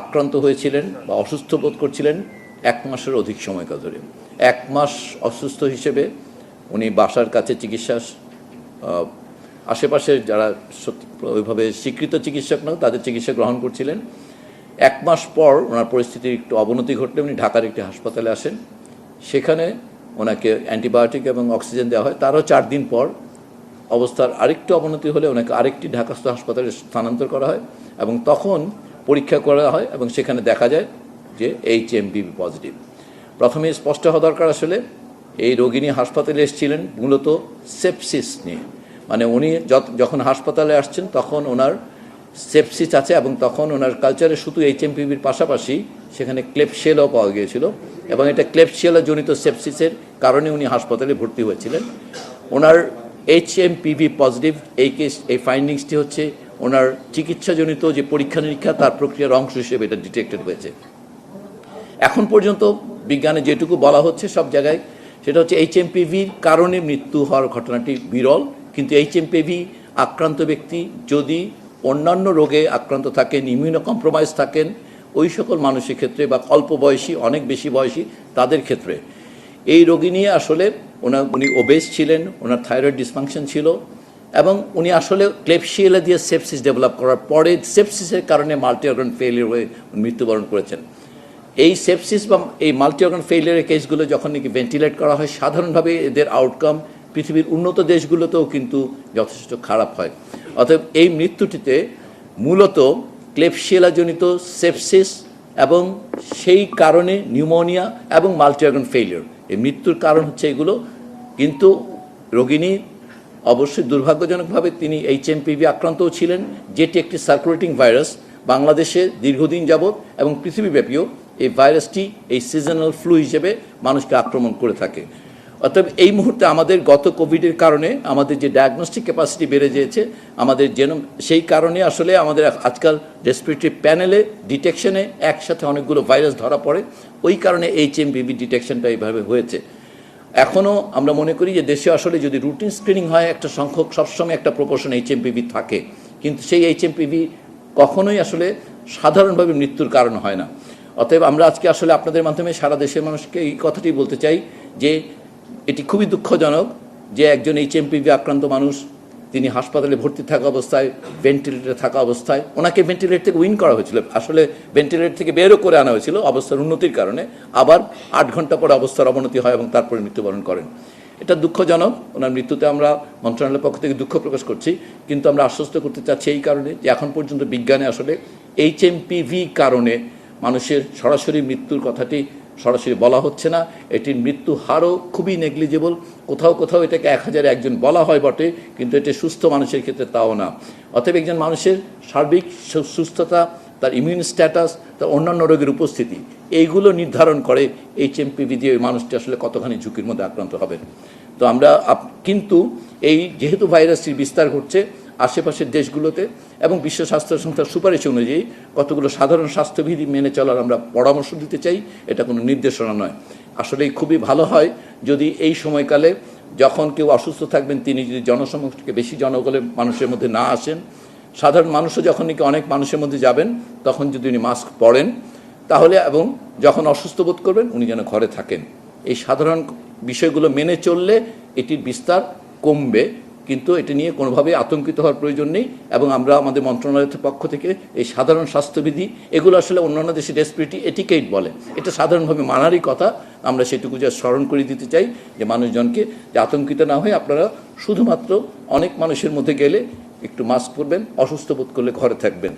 আক্রান্ত হয়েছিলেন বা অসুস্থ বোধ করছিলেন এক মাসের অধিক সময়কাল ধরে। এক মাস অসুস্থ হিসেবে উনি বাসার কাছে চিকিৎসা আহ, আশেপাশের যারা ওইভাবে স্বীকৃত চিকিৎসক নয় তাদের চিকিৎসা গ্রহণ করছিলেন। এক মাস পর ওনার পরিস্থিতির একটু অবনতি ঘটলে উনি ঢাকার একটি হাসপাতালে আসেন। সেখানে ওনাকে অ্যান্টিবায়োটিক এবং অক্সিজেন দেওয়া হয়। তারও চার দিন পর অবস্থার আরেকটু অবনতি হলে ওনাকে আরেকটি ঢাকাস্থ হাসপাতালে স্থানান্তর করা হয় এবং তখন পরীক্ষা করা হয় এবং সেখানে দেখা যায় যে এইচ এম পজিটিভ প্রথমে স্পষ্ট হওয়া দরকার আসলে এই রোগিনী হাসপাতালে এসেছিলেন মূলত সেপসিস নিয়ে। মানে উনি যখন হাসপাতালে আসছেন তখন ওনার সেপসিস আছে এবং তখন ওনার কালচারে শুধু এইচ এমপিভির পাশাপাশি সেখানে ক্লেপশিয়েলও পাওয়া গিয়েছিল এবং এটা ক্লেপশিয়েলা জনিত সেপসিসের কারণে উনি হাসপাতালে ভর্তি হয়েছিলেন। ওনার এইচ এম পজিটিভ এই কেস এই ফাইন্ডিংসটি হচ্ছে ওনার চিকিৎসাজনিত যে পরীক্ষা নিরীক্ষা, তার প্রক্রিয়ার অংশ হিসেবে এটা ডিটেক্টেড হয়েছে। এখন পর্যন্ত বিজ্ঞানে যেটুকু বলা হচ্ছে সব জায়গায়, সেটা হচ্ছে এইচ এইচএমপিভির কারণে মৃত্যু হওয়ার ঘটনাটি বিরল, কিন্তু এইচ এইচএমপিভি আক্রান্ত ব্যক্তি যদি অন্যান্য রোগে আক্রান্ত থাকেন ইমিউনো কম্প্রোমাইজ থাকেন, ওই সকল মানুষের ক্ষেত্রে বা অল্প বয়সী, অনেক বেশি বয়সী, তাদের ক্ষেত্রে, এই রোগী নিয়ে আসলে ওনার উনি ওবেস ছিলেন, ওনার থাইরয়েড ডিসফাংশন ছিল এবং উনি আসলে ক্লেপশিয়েলা দিয়ে সেপসিস ডেভেলপ করার পরে সেপসিসের কারণে মাল্টি অর্গান ফেলিয়ার হয়ে মৃত্যুবরণ করেছেন। এই সেপসিস বা এই মাল্টি অর্গান ফেইলিয়ারের কেসগুলো যখন নাকি ভেন্টিলেট করা হয়, সাধারণভাবে এদের আউটকাম পৃথিবীর উন্নত দেশগুলোতেও কিন্তু যথেষ্ট খারাপ হয়। অতএব এই মৃত্যুটিতে মূলত ক্লেপশিয়েলাজনিত সেপসিস এবং সেই কারণে নিউমোনিয়া এবং মাল্টি অর্গান ফেইলিয়ার। এই মৃত্যুর কারণ হচ্ছে এগুলো। কিন্তু রোগিনী অবশ্যই দুর্ভাগ্যজনকভাবে তিনি এইচএমপিভি আক্রান্তও ছিলেন, যেটি একটি সার্কুলেটিং ভাইরাস বাংলাদেশে দীর্ঘদিন যাবৎ এবং পৃথিবীব্যাপীও এই ভাইরাসটি এই সিজনাল ফ্লু হিসেবে মানুষকে আক্রমণ করে থাকে। অতএব এই মুহূর্তে আমাদের গত কোভিডের কারণে আমাদের যে ডায়াগনস্টিক ক্যাপাসিটি বেড়ে যেয়েছে, আমাদের যেন সেই কারণে আসলে আমাদের আজকাল রেসপিরেটরি প্যানেলে ডিটেকশনে একসাথে অনেকগুলো ভাইরাস ধরা পড়ে। ওই কারণে এইচ এম ডিটেকশনটা এইভাবে হয়েছে। এখনও আমরা মনে করি যে দেশে আসলে যদি রুটিন স্ক্রিনিং হয়, একটা সংখ্যক সবসময় একটা প্রপোর্শন এইচএমপিভি থাকে। কিন্তু সেই এইচএমপিভি কখনোই আসলে সাধারণভাবে মৃত্যুর কারণ হয় না। অতএব আমরা আজকে আসলে আপনাদের মাধ্যমে সারা দেশের মানুষকে এই কথাটি বলতে চাই যে, এটি খুবই দুঃখজনক যে একজন এইচএমপিভি আক্রান্ত মানুষ তিনি হাসপাতালে ভর্তি থাকা অবস্থায় ভেন্টিলেটরে থাকা অবস্থায়, ওনাকে ভেন্টিলেটর থেকে উইন করা হয়েছিল। আসলে ভেন্টিলেটর থেকে বেরও করে আনা হয়েছিল অবস্থার উন্নতির কারণে। আবার আট ঘণ্টা পরে অবস্থার অবনতি হয় এবং তারপরে মৃত্যুবরণ করেন। এটা দুঃখজনক, ওনার মৃত্যুতে আমরা মন্ত্রণালয়ের পক্ষ থেকে দুঃখ প্রকাশ করছি, কিন্তু আমরা আশ্বস্ত করতে চাচ্ছি এই কারণে যে এখন পর্যন্ত বিজ্ঞানে আসলে এইচএমপিভি কারণে মানুষের সরাসরি মৃত্যুর কথাটি সরাসরি বলা হচ্ছে না। এটির মৃত্যু হারও খুবই নেগলিজেবল কোথাও কোথাও এটাকে এক হাজারে একজন বলা হয় বটে, কিন্তু এটি সুস্থ মানুষের ক্ষেত্রে তাও না। অতএব একজন মানুষের সার্বিক সুস্থতা, তার ইমিউন স্ট্যাটাস তার অন্যান্য রোগের উপস্থিতি, এইগুলো নির্ধারণ করে এইচ এমপিভি দিয়ে ওই মানুষটি আসলে কতখানি ঝুঁকির মধ্যে আক্রান্ত হবেন তো আমরা কিন্তু এই যেহেতু ভাইরাসটির বিস্তার ঘটছে আশেপাশের দেশগুলোতে এবং বিশ্ব স্বাস্থ্য সংস্থার সুপারিশ অনুযায়ী কতগুলো সাধারণ স্বাস্থ্যবিধি মেনে চলার আমরা পরামর্শ দিতে চাই, এটা কোনো নির্দেশনা নয়। আসলে খুবই ভালো হয় যদি এই সময়কালে যখন কেউ অসুস্থ থাকবেন, তিনি যদি জনসমক্ষে বেশি জনগণে মানুষের মধ্যে না আসেন, সাধারণ মানুষও যখন নাকি অনেক মানুষের মধ্যে যাবেন, তখন যদি উনি মাস্ক পরেন, তাহলে এবং যখন অসুস্থ বোধ করবেন, উনি যেন ঘরে থাকেন। এই সাধারণ বিষয়গুলো মেনে চললে এটির বিস্তার কমবে। কিন্তু এটা নিয়ে কোনোভাবেই আতঙ্কিত হওয়ার প্রয়োজন নেই এবং আমরা আমাদের মন্ত্রণালয়ের পক্ষ থেকে এই সাধারণ স্বাস্থ্যবিধি, এগুলো আসলে অন্যান্য দেশে রেসপিরিটি এটিকেট বলে। এটা সাধারণভাবে মানারই কথা। আমরা সেটুকু যা স্মরণ করে দিতে চাই যে মানুষজনকে যে আতঙ্কিত না হয়ে আপনারা শুধুমাত্র অনেক মানুষের মধ্যে গেলে একটু মাস্ক পরবেন, অসুস্থ বোধ করলে ঘরে থাকবেন।